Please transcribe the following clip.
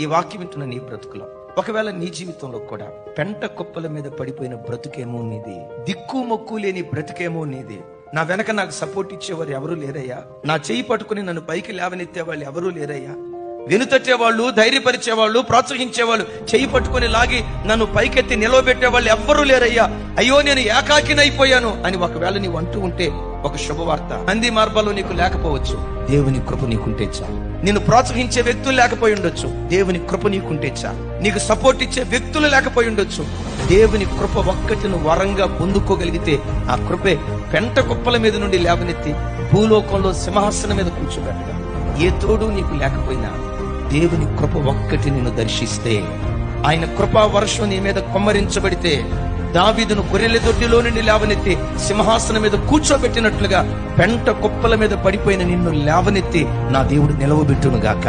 ఈ వాక్యం వింటున్న నీ బ్రతుకులో. ఒకవేళ నీ జీవితంలో కూడా పెంట కుప్పల మీద పడిపోయిన బ్రతుకేమో నీది దిక్కు మొక్కు లేని బ్రతుకేమో నీది. నా వెనక నాకు సపోర్ట్ ఇచ్చేవారు ఎవరూ లేరయ్యా. నా చేయి పట్టుకుని నన్ను పైకి లేవనెత్తే వాళ్ళు ఎవరూ లేరయ్యా. వెనుతట్టేవాళ్ళు ధైర్యపరిచేవాళ్ళు ప్రోత్సహించేవాళ్ళు ప్రోత్సహించే వాళ్ళు చేయి పట్టుకొని లాగి నన్ను పైకెత్తి నిలవబెట్టే వాళ్ళు ఎవ్వరూ లేరయ్యా. అయ్యో నేను ఏకాకినైపోయాను అని ఒకవేళ నీవు అంటూ ఉంటే ఒక శుభవార్త. అంది మార్గాలు నీకు లేకపోవచ్చు. దేవుని కృప నీకుంటే చాలు. నిన్ను ప్రోత్సహించే వ్యక్తులు లేకపోయి ఉండొచ్చు. దేవుని కృప నీకుంటే చాలు. నీకు సపోర్ట్ ఇచ్చే వ్యక్తులు లేకపోయి ఉండొచ్చు. దేవుని కృప ఒక్కటిను వరంగా పొందుకోగలిగితే ఆ కృపే పెంట కుప్పల మీద నుండి లేవనెత్తి భూలోకంలో సింహాసనం మీద కూర్చోబెట్టడం. ఏ తోడు నీకు లేకపోయినా దేవుని కృప ఒక్కటి నిన్ను దర్శిస్తే. ఆయన కృపా వర్షం నీ మీద కొమ్మరించబడితే దావీదును గొర్రెల దొడ్డిలో నుండి లేవనెత్తి సింహాసనం మీద కూర్చోబెట్టినట్లుగా పెంట కుప్పల మీద పడిపోయిన నిన్ను లేవనెత్తి నా దేవుడు నిలవబెట్టును గాక